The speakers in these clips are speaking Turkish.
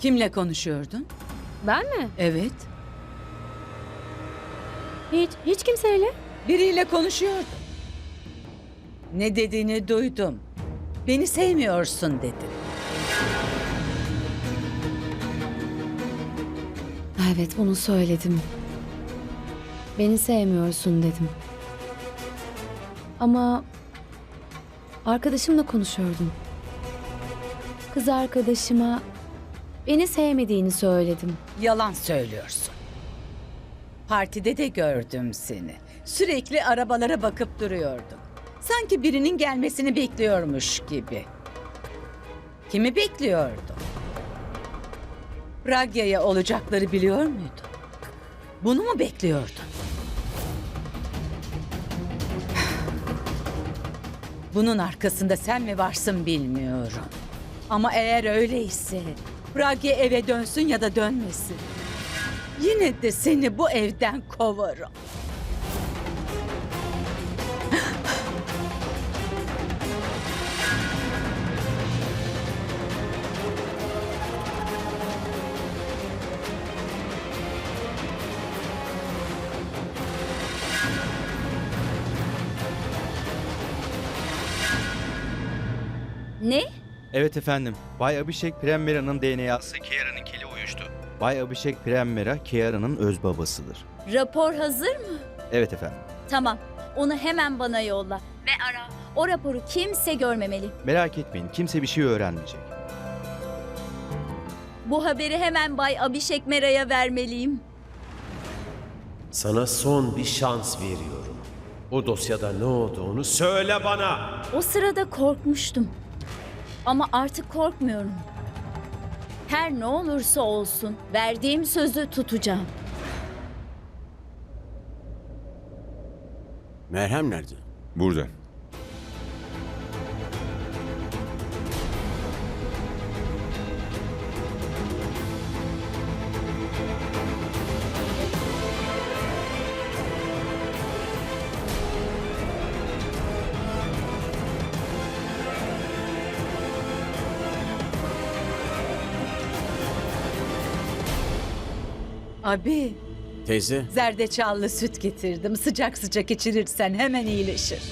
Kimle konuşuyordun? Ben mi? Evet. Hiç, hiç kimseyle. Biriyle konuşuyordun. Ne dediğini duydum. Beni sevmiyorsun dedin. Evet bunu söyledim. Beni sevmiyorsun dedim. Ama arkadaşımla konuşuyordum. Kız arkadaşıma beni sevmediğini söyledim. Yalan söylüyorsun. Partide de gördüm seni. Sürekli arabalara bakıp duruyordun. Sanki birinin gelmesini bekliyormuş gibi. Kimi bekliyordun? Pragya'ya olacakları biliyor muydun? Bunu mu bekliyordun? Bunun arkasında sen mi varsın bilmiyorum. Ama eğer öyleyse Pragya eve dönsün ya da dönmesin. Yine de seni bu evden kovarım. Evet efendim. Bay Abhishek Premmera'nın DNA'sı Kiara'nınkiyle uyuştu. Bay Abhishek Premmera Kiara'nın öz babasıdır. Rapor hazır mı? Evet efendim. Tamam. Onu hemen bana yolla. Ve ara. O raporu kimse görmemeli. Merak etmeyin kimse bir şey öğrenmeyecek. Bu haberi hemen Bay Abhishek Mera'ya vermeliyim. Sana son bir şans veriyorum. O dosyada ne olduğunu söyle bana. O sırada korkmuştum. Ama artık korkmuyorum. Her ne olursa olsun verdiğim sözü tutacağım. Merhem nerede? Burada. Abi, Teyze, zerdeçallı süt getirdim. Sıcak sıcak içirirsen hemen iyileşir.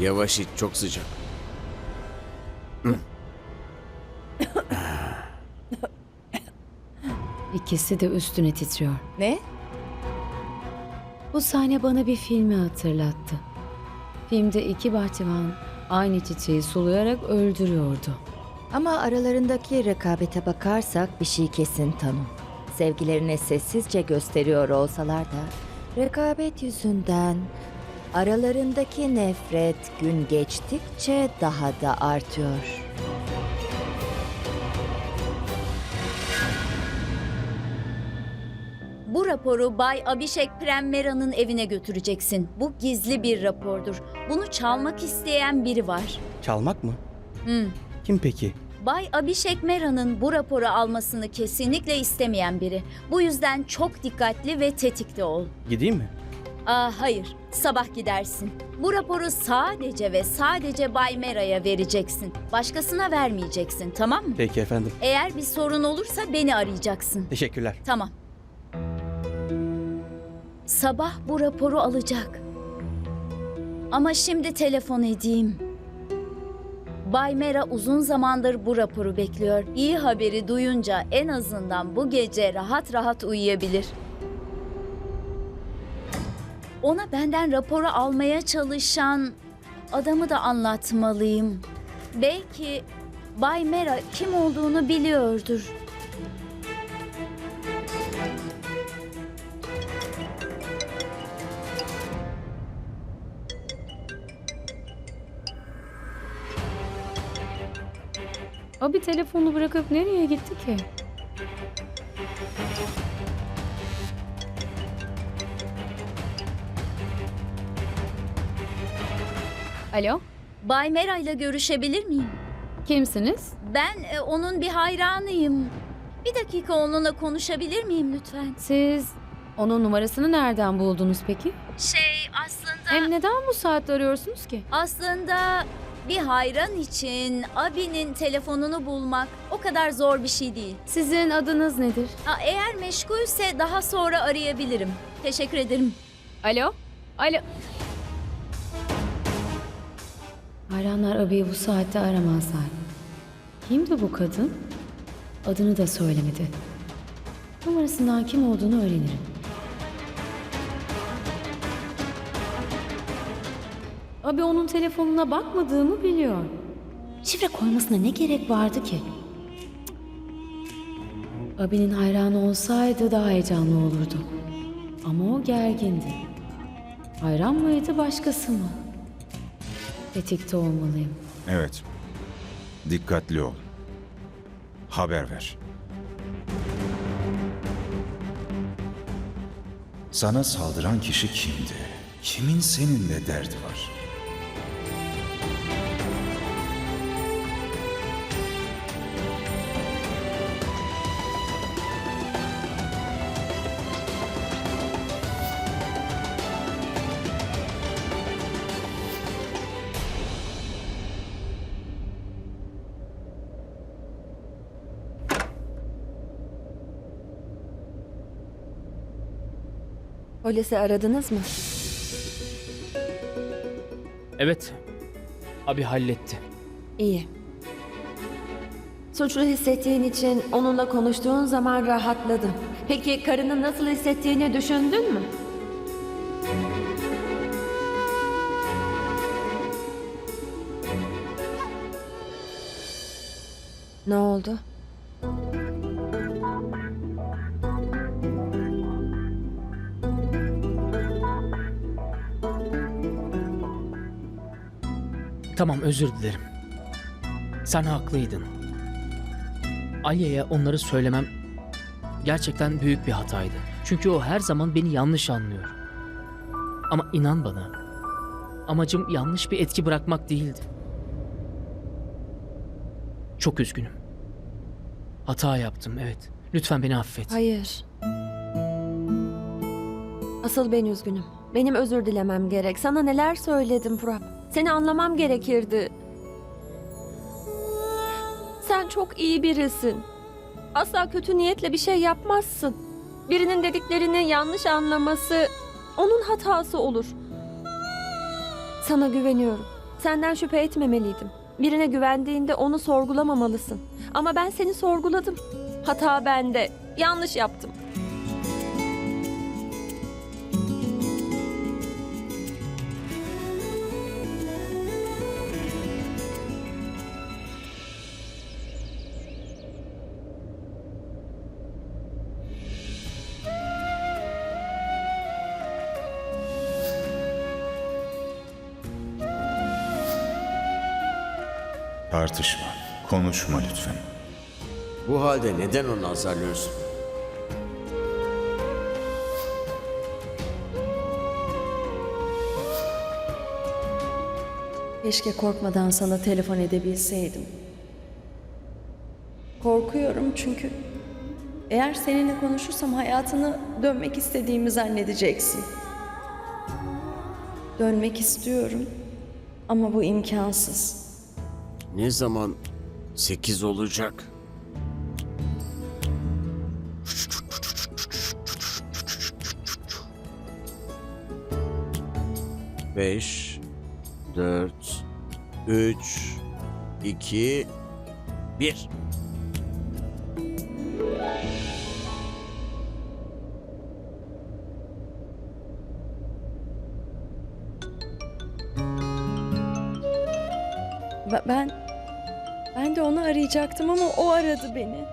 yavaş iç çok sıcak. İkisi de üstüne titriyor. Ne? Bu sahne bana bir filmi hatırlattı. Filmde iki bahçıvan aynı çiçeği sulayarak öldürüyordu. Ama aralarındaki rekabete bakarsak bir şey kesin tanım. Sevgilerini sessizce gösteriyor olsalar da rekabet yüzünden aralarındaki nefret gün geçtikçe daha da artıyor. Bu raporu Bay Abhishek Premmera'nın evine götüreceksin. Bu gizli bir rapordur. Bunu çalmak isteyen biri var. Çalmak mı? Hmm. Kim peki? Bay Abhishek Mera'nın bu raporu almasını kesinlikle istemeyen biri. Bu yüzden çok dikkatli ve tetikte ol. Gideyim mi? Aa, hayır, sabah gidersin. Bu raporu sadece ve sadece Bay Mera'ya vereceksin. Başkasına vermeyeceksin, tamam mı? Peki efendim. Eğer bir sorun olursa beni arayacaksın. Teşekkürler. Tamam. Sabah bu raporu alacak. Ama şimdi telefon edeyim. Bay Mera uzun zamandır bu raporu bekliyor. İyi haberi duyunca en azından bu gece rahat rahat uyuyabilir. Ona benden raporu almaya çalışan adamı da anlatmalıyım. Belki Bay Mera kim olduğunu biliyordur. Abi telefonu bırakıp nereye gitti ki? Alo? Bay Mera ile görüşebilir miyim? Kimsiniz? Ben e, onun bir hayranıyım. Bir dakika onunla konuşabilir miyim lütfen? Siz onun numarasını nereden buldunuz peki? Şey aslında... Hem neden bu saatte arıyorsunuz ki? Aslında bir hayran için abinin telefonunu bulmak o kadar zor bir şey değil. Sizin adınız nedir? Ha, eğer meşgulse daha sonra arayabilirim. Teşekkür ederim. Alo? Alo? Hayranlar abiyi bu saatte aramazlar. Kimdi bu kadın? Adını da söylemedi. Numarasından kim olduğunu öğrenirim. Abi onun telefonuna bakmadığımı biliyor. Şifre koymasına ne gerek vardı ki? Abinin hayranı olsaydı daha heyecanlı olurdu. Ama o gergindi. Hayran mıydı başkası mı? Tetikte olmalıyım. Evet. Dikkatli ol. Haber ver. Sana saldıran kişi kimdi? Kimin seninle derdi var? Polisi aradınız mı? Evet. Abi halletti. İyi. Suçlu hissettiğin için onunla konuştuğun zaman rahatladım. Peki karının nasıl hissettiğini düşündün mü? Ne oldu? Tamam özür dilerim. Sen haklıydın. Alya'ya onları söylemem gerçekten büyük bir hataydı. Çünkü o her zaman beni yanlış anlıyor. Ama inan bana. Amacım yanlış bir etki bırakmak değildi. Çok üzgünüm. Hata yaptım evet. Lütfen beni affet. Hayır. Asıl ben üzgünüm. Benim özür dilemem gerek. Sana neler söyledim Prab. Seni anlamam gerekirdi. Sen çok iyi birisin. Asla kötü niyetle bir şey yapmazsın. Birinin dediklerini yanlış anlaması onun hatası olur. Sana güveniyorum. Senden şüphe etmemeliydim. Birine güvendiğinde onu sorgulamamalısın. Ama ben seni sorguladım. Hata bende. Yanlış yaptım. Tartışma. Konuşma lütfen. Bu halde neden onu azarlıyorsun? Keşke korkmadan sana telefon edebilseydim. Korkuyorum çünkü eğer seninle konuşursam hayatını dönmek istediğimi zannedeceksin. Dönmek istiyorum ama bu imkansız. Ne zaman sekiz olacak? Beş, dört, üç, iki, bir. Arayacaktım ama o aradı beni.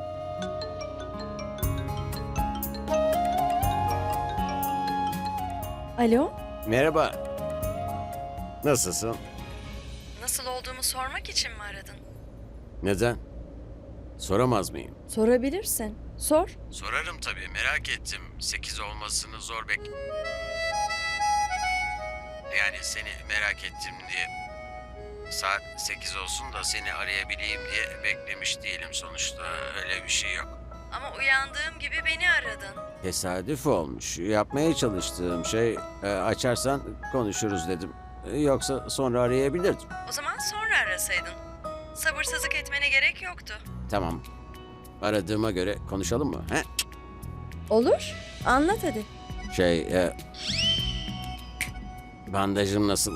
Alo? Merhaba. Nasılsın? Nasıl olduğumu sormak için mi aradın? Neden? Soramaz mıyım? Sorabilirsin. Sor. Sorarım tabii merak ettim. Sekiz olmasını zor bek... Yani seni merak ettim diye. Saat 8 olsun da seni arayabileyim diye beklemiş değilim sonuçta. Öyle bir şey yok. Ama uyandığım gibi beni aradın. Tesadüf olmuş. Yapmaya çalıştığım şey e, açarsan konuşuruz dedim. E, Yoksa sonra arayabilirdim. O zaman sonra arasaydın. Sabırsızlık etmene gerek yoktu. Tamam. Aradığıma göre konuşalım mı? He? Olur. Anlat hadi. Şey, e, bandajım nasıl?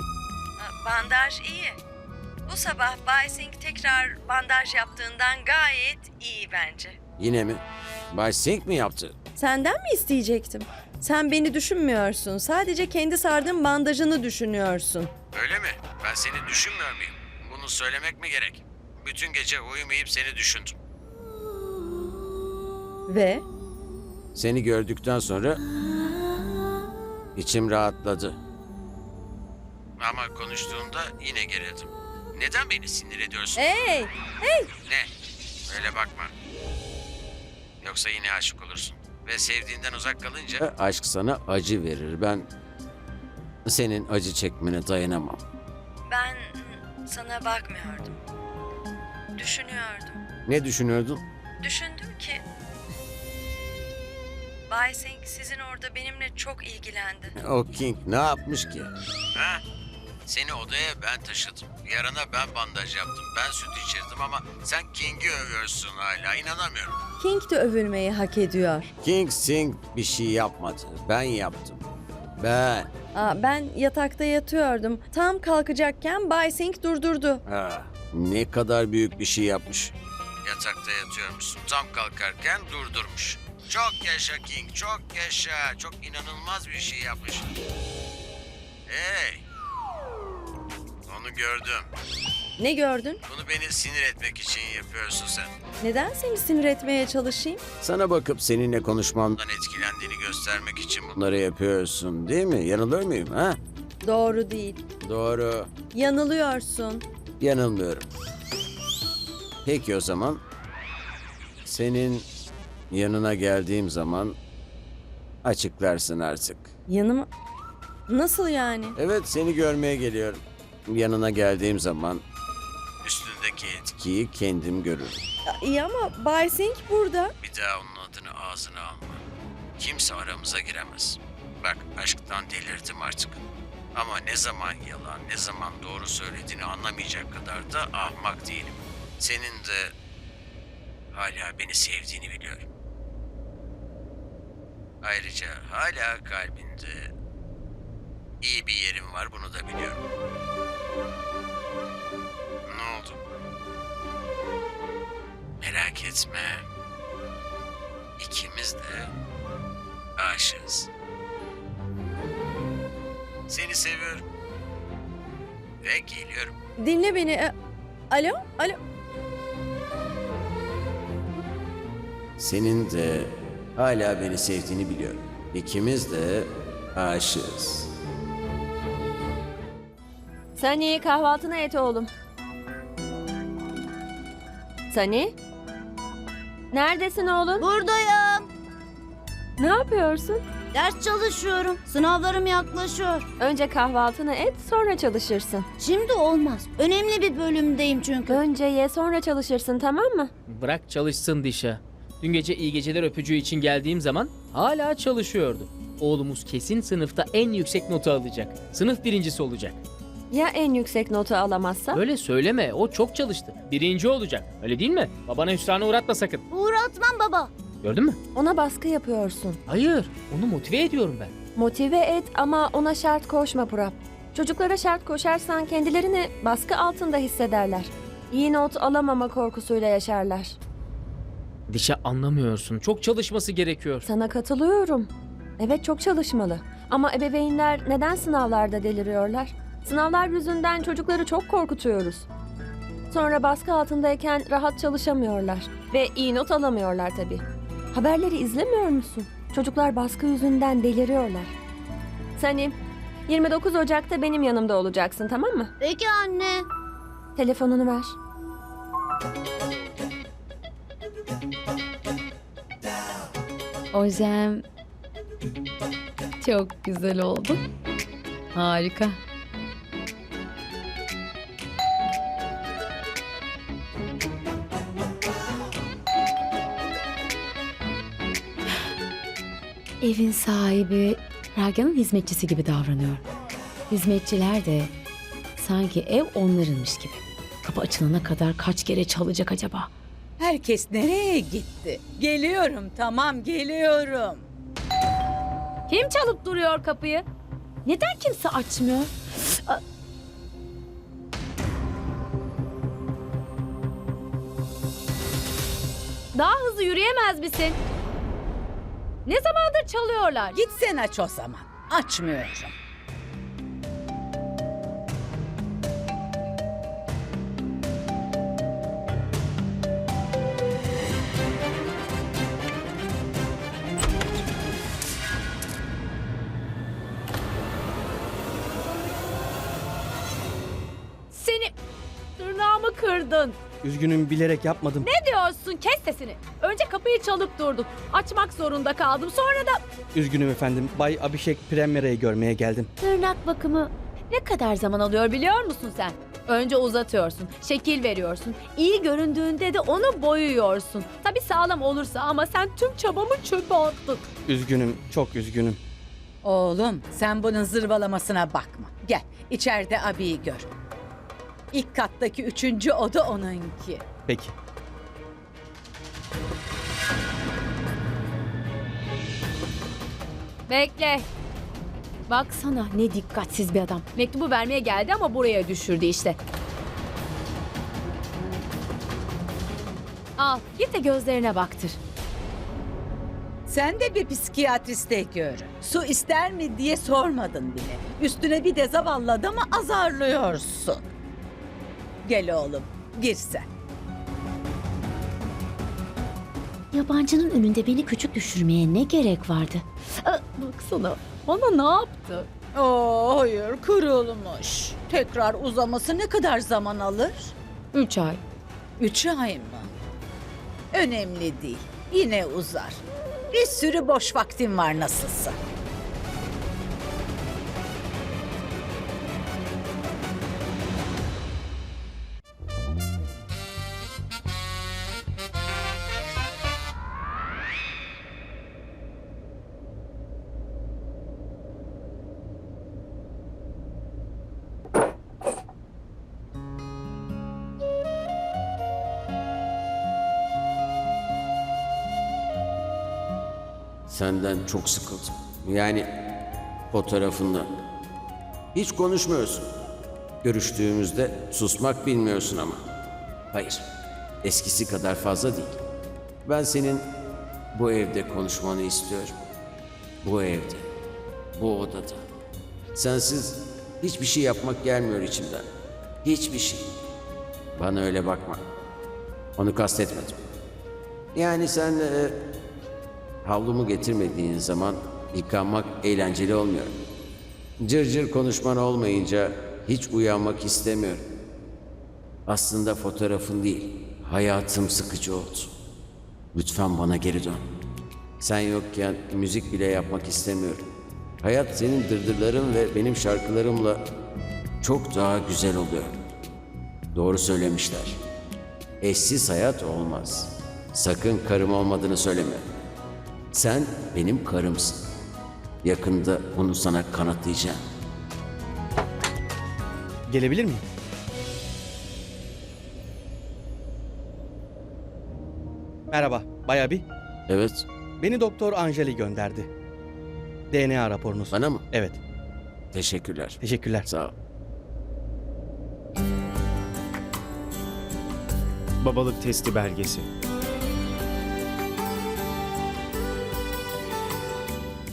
Bandaj iyi. Bu sabah Bay Singh tekrar bandaj yaptığından gayet iyi bence. Yine mi? Bay mi yaptı? Senden mi isteyecektim? Sen beni düşünmüyorsun. Sadece kendi sardığın bandajını düşünüyorsun. Öyle mi? Ben seni düşünmüyor muyum? Bunu söylemek mi gerek? Bütün gece uyumayıp seni düşündüm. Ve Seni gördükten sonra içim rahatladı. Ama konuştuğunda yine gerildim. Neden beni sinir ediyorsun? hey, Ne? Öyle bakma. Yoksa yine aşık olursun. Ve sevdiğinden uzak kalınca... Aşk sana acı verir. Ben senin acı çekmene dayanamam. Ben sana bakmıyordum. Düşünüyordum. Ne düşünüyordun? Düşündüm ki... Bay Singh sizin orada benimle çok ilgilendi. O King ne yapmış ki? Ha? Seni odaya ben taşıdım. Yarana ben bandaj yaptım. Ben süt içirdim ama sen King'i övüyorsun hala. İnanamıyorum. King de övülmeyi hak ediyor. King Sing bir şey yapmadı. Ben yaptım. Ben. Aa, ben yatakta yatıyordum. Tam kalkacakken Bay Singh durdurdu. Ha, ne kadar büyük bir şey yapmış. Yatakta yatıyormuşsun. Tam kalkarken durdurmuş. Çok yaşa King, çok yaşa. Çok inanılmaz bir şey yapmış. Hey! Onu gördüm. Ne gördün? Bunu beni sinir etmek için yapıyorsun sen. Neden seni sinir etmeye çalışayım? Sana bakıp seninle konuşmamdan etkilendiğini göstermek için bunları yapıyorsun değil mi? Yanılır mıyım ha? Doğru değil. Doğru. Yanılıyorsun. Yanılmıyorum. Peki o zaman senin yanına geldiğim zaman açıklarsın artık. Yanıma... Nasıl yani? Evet seni görmeye geliyorum. Yanına geldiğim zaman üstündeki etkiyi kendim görürüm. Ya, İyi ama Bay Singh burada. Bir daha onun adını ağzına alma. Kimse aramıza giremez. Bak aşktan delirdim artık. Ama ne zaman yalan, ne zaman doğru söylediğini anlamayacak kadar da ahmak değilim. Senin de hala beni sevdiğini biliyorum. Ayrıca hala kalbinde iyi bir yerim var bunu da biliyorum. Ne oldu? Merak etme. İkimiz de aşığız. Seni seviyorum. Ve geliyorum. Dinle beni. E, Alo? Alo? Senin de hala beni sevdiğini biliyorum. İkimiz de aşığız. Sani kahvaltına et oğlum. Sani? Neredesin oğlum? Buradayım. Ne yapıyorsun? Ders çalışıyorum. Sınavlarım yaklaşıyor. Önce kahvaltını et sonra çalışırsın. Şimdi olmaz. Önemli bir bölümdeyim çünkü. Önce ye sonra çalışırsın tamam mı? Bırak çalışsın Dişa. Dün gece iyi geceler öpücüğü için geldiğim zaman hala çalışıyordu. Oğlumuz kesin sınıfta en yüksek notu alacak. Sınıf birincisi olacak. Ya en yüksek notu alamazsa? Öyle söyleme o çok çalıştı. Birinci olacak. Öyle değil mi? Babana hüsrana uğratma sakın. Uğratmam baba. Gördün mü? Ona baskı yapıyorsun. Hayır. Onu motive ediyorum ben. Motive et ama ona şart koşma Purap. Çocuklara şart koşarsan kendilerini baskı altında hissederler. İyi not alamama korkusuyla yaşarlar. Dişa anlamıyorsun. Çok çalışması gerekiyor. Sana katılıyorum. Evet çok çalışmalı. Ama ebeveynler neden sınavlarda deliriyorlar? Sınavlar yüzünden çocukları çok korkutuyoruz. Sonra baskı altındayken rahat çalışamıyorlar. Ve iyi not alamıyorlar tabii. Haberleri izlemiyor musun? Çocuklar baskı yüzünden deliriyorlar. Sani, 29 Ocak'ta benim yanımda olacaksın tamam mı? Peki anne. Telefonunu ver. Ojem çok güzel oldu. Harika. Evin sahibi Ragya'nın hizmetçisi gibi davranıyor. Hizmetçiler de sanki ev onlarınmış gibi. Kapı açılana kadar kaç kere çalacak acaba? Herkes nereye gitti? Geliyorum tamam geliyorum. Kim çalıp duruyor kapıyı? Neden kimse açmıyor? A- Daha hızlı yürüyemez misin? Ne zamandır çalıyorlar? Git sen aç o zaman. Açmıyorum. Seni tırnağımı kırdın. Üzgünüm bilerek yapmadım. Ne diyorsun? Kes sesini. Önce kapıyı çalıp durdun. Açmak zorunda kaldım. Sonra da Üzgünüm efendim. Bay Abhishek Premmera'yı görmeye geldim. tırnak bakımı ne kadar zaman alıyor biliyor musun sen? Önce uzatıyorsun, şekil veriyorsun. İyi göründüğünde de onu boyuyorsun. Tabii sağlam olursa ama sen tüm çabamı çöpe attın. Üzgünüm, çok üzgünüm. Oğlum sen bunun zırvalamasına bakma. Gel içeride abiyi gör. İlk kattaki üçüncü oda onunki. Peki. Bekle. Baksana ne dikkatsiz bir adam. Mektubu vermeye geldi ama buraya düşürdü işte. Al git de gözlerine baktır. Sen de bir psikiyatriste gör. Su ister mi diye sormadın bile. Üstüne bir de zavallı adamı azarlıyorsun. Gel oğlum gir sen. Yabancının önünde beni küçük düşürmeye ne gerek vardı? Aa, baksana bana ne yaptı? Oo hayır kırılmış. Tekrar uzaması ne kadar zaman alır? Üç ay. Üç ay mı? Önemli değil. Yine uzar. Bir sürü boş vaktim var nasılsa. Senden çok sıkıldım. Yani fotoğrafından. Hiç konuşmuyorsun. Görüştüğümüzde susmak bilmiyorsun ama. Hayır, eskisi kadar fazla değil. Ben senin bu evde konuşmanı istiyorum. Bu evde, bu odada. Sensiz hiçbir şey yapmak gelmiyor içimden. Hiçbir şey. Bana öyle bakma. Onu kastetmedim. Yani sen e, Havlumu getirmediğin zaman yıkanmak eğlenceli olmuyor. Cır cır konuşman olmayınca hiç uyanmak istemiyorum. Aslında fotoğrafın değil, hayatım sıkıcı oldu. Lütfen bana geri dön. Sen yokken müzik bile yapmak istemiyorum. Hayat senin dırdırların ve benim şarkılarımla çok daha güzel oluyor. Doğru söylemişler. Eşsiz hayat olmaz. Sakın karım olmadığını söyleme. Sen benim karımsın. Yakında bunu sana kanıtlayacağım. Gelebilir miyim? Merhaba, Bay Abi. Evet, Beni Doktor Anjali gönderdi. DNA raporunuz. bana mı? Evet, Teşekkürler. teşekkürler. Sağ ol. Babalık testi belgesi.